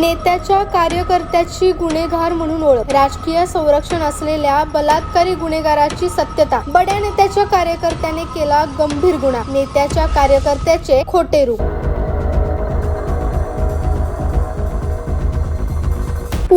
नेत्याच्या कार्यकर्त्याची गुन्हेगार म्हणून ओळख. राजकीय संरक्षण असलेल्या बलात्कारी गुन्हेगाराची सत्यता. बड्या नेत्याच्या कार्यकर्त्याने केला गंभीर गुन्हा. नेत्याच्या कार्यकर्त्याचे खोटे रूप.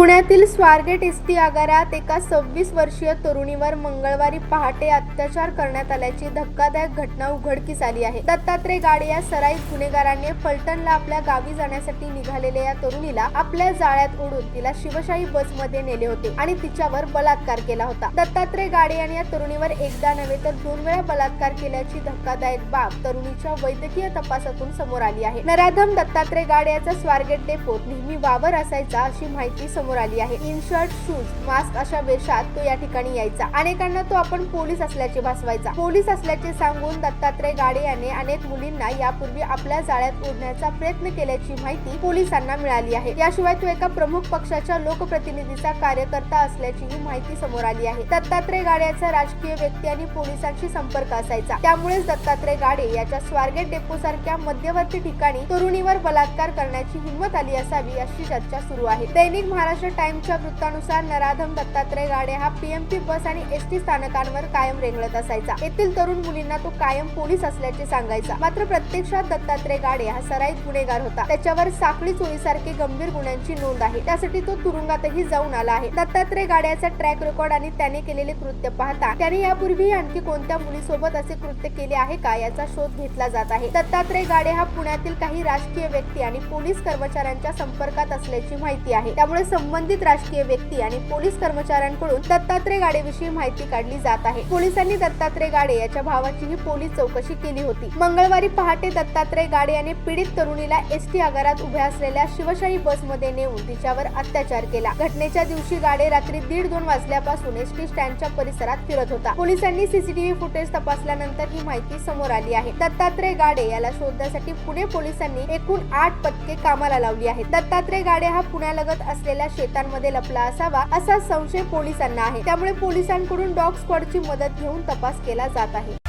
पुण्यातील स्वारगेट इस्टी आगारात एका सव्वीस वर्षीय तरुणीवर मंगळवारी पहाटे अत्याचार करण्यात आल्याची धक्कादायक घटना उघडकीस आली आहे. दत्तात्रय गाडे या सराईत गुन्हेगारांनी फलटणला आपल्या गावी जाण्यासाठी निघालेल्या या तरुणीला आपल्या जाळ्यात ओढून तिला शिवशाही बसमध्ये नेले होते आणि तिच्यावर बलात्कार केला होता. दत्तात्रय गाडे यांनी या तरुणीवर एकदा नव्हे तर दोन वेळा बलात्कार केल्याची धक्कादायक बाब तरुणीच्या वैद्यकीय तपासातून समोर आली आहे. नराधम दत्तात्रय गाडे याचा स्वारगेट डेपोत नेहमी वावर असायचा अशी माहिती समोर आली आहे. इन शर्ट शूज मास्क अशा वेशात तो या ठिकाणी यायचा. अनेकांना तो आपण पोलीस असल्याचे भासवायचा. पोलीस असल्याचे सांगून दत्तात्रय गाडे याने अनेक मुलींना यापूर्वी आपल्या जाळ्यात ओढण्याचा प्रयत्न केल्याची माहिती पोलिसांना मिळाली आहे. याशिवाय तो एका प्रमुख पक्षाच्या लोकप्रतिनिधीचा कार्यकर्ता असल्याची ही माहिती समोर आली आहे. दत्तात्रय गाडे याचा राजकीय व्यक्ती आणि पोलिसांशी संपर्क असायचा. त्यामुळेच दत्तात्रय गाडे याच्या स्वारगेट डेपो सारख्या मध्यवर्ती ठिकाणी तरुणीवर बलात्कार करण्याची हिंमत आली असावी अशी चर्चा सुरू आहे. दैनिक महाराष्ट्र टाइम्सच्या वृत्तानुसार नराधम दत्तात्रय गाडे हा पीएमपी बस आणि एस टी स्थानकांवर कायम रेंगळत असायचा. येथील तरुण मुलींना तो कायम पोलीस असल्याचे सांगायचा. मात्र प्रत्यक्षात दत्तात्रय गाडे हा सराईत गुन्हेगार होता. त्याच्यावर साखळी चोरीसारखे गंभीर गुन्ह्यांची नोंद आहे. त्यासाठी तो तुरुंगातही जाऊन आला आहे. दत्तात्रय गाड्याचा ट्रॅक रेकॉर्ड आणि त्याने केलेले कृत्य पाहता त्याने यापूर्वी आणखी कोणत्या मुलीसोबत असे कृत्य केले आहे का याचा शोध घेतला जात आहे. दत्तात्रय गाडे हा पुण्यातील काही राजकीय व्यक्ती आणि पोलीस कर्मचाऱ्यांच्या संपर्कात असल्याची माहिती आहे. त्यामुळे संबंधित राजकीय व्यक्ती आणि पोलीस कर्मचाऱ्यांकडून दत्तात्रय गाडेविषयी माहिती काढली जात आहे. पोलिसांनी दत्तात्रय गाडे याच्या भावाचीही पोलीस चौकशी केली होती. मंगळवारी पहाटे दत्तात्रय गाडे याने पीडित तरुणीला एसटी आगारात उभ्या असलेल्या शिवशाही बसमध्ये नेऊन तिच्यावर अत्याचार केला. घटनेच्या दिवशी गाडे रात्री दीड दोन वाजल्यापासून एसटी स्टँडच्या परिसरात फिरत होता. पोलिसांनी सीसीटीव्ही फुटेज तपासल्यानंतर ही माहिती समोर आली आहे. दत्तात्रय गाडे याला शोधण्यासाठी पुणे पोलिसांनी एकूण आठ पथके कामाला लावली आहेत. दत्तात्रय गाडे हा पुण्यालगत असलेल्या शेतांमध्ये लपला असावा असा संशय पोलिसांना आहे. त्यामुळे पोलिसांकडून डॉग स्क्वॉडची मदत घेऊन तपास केला जात आहे.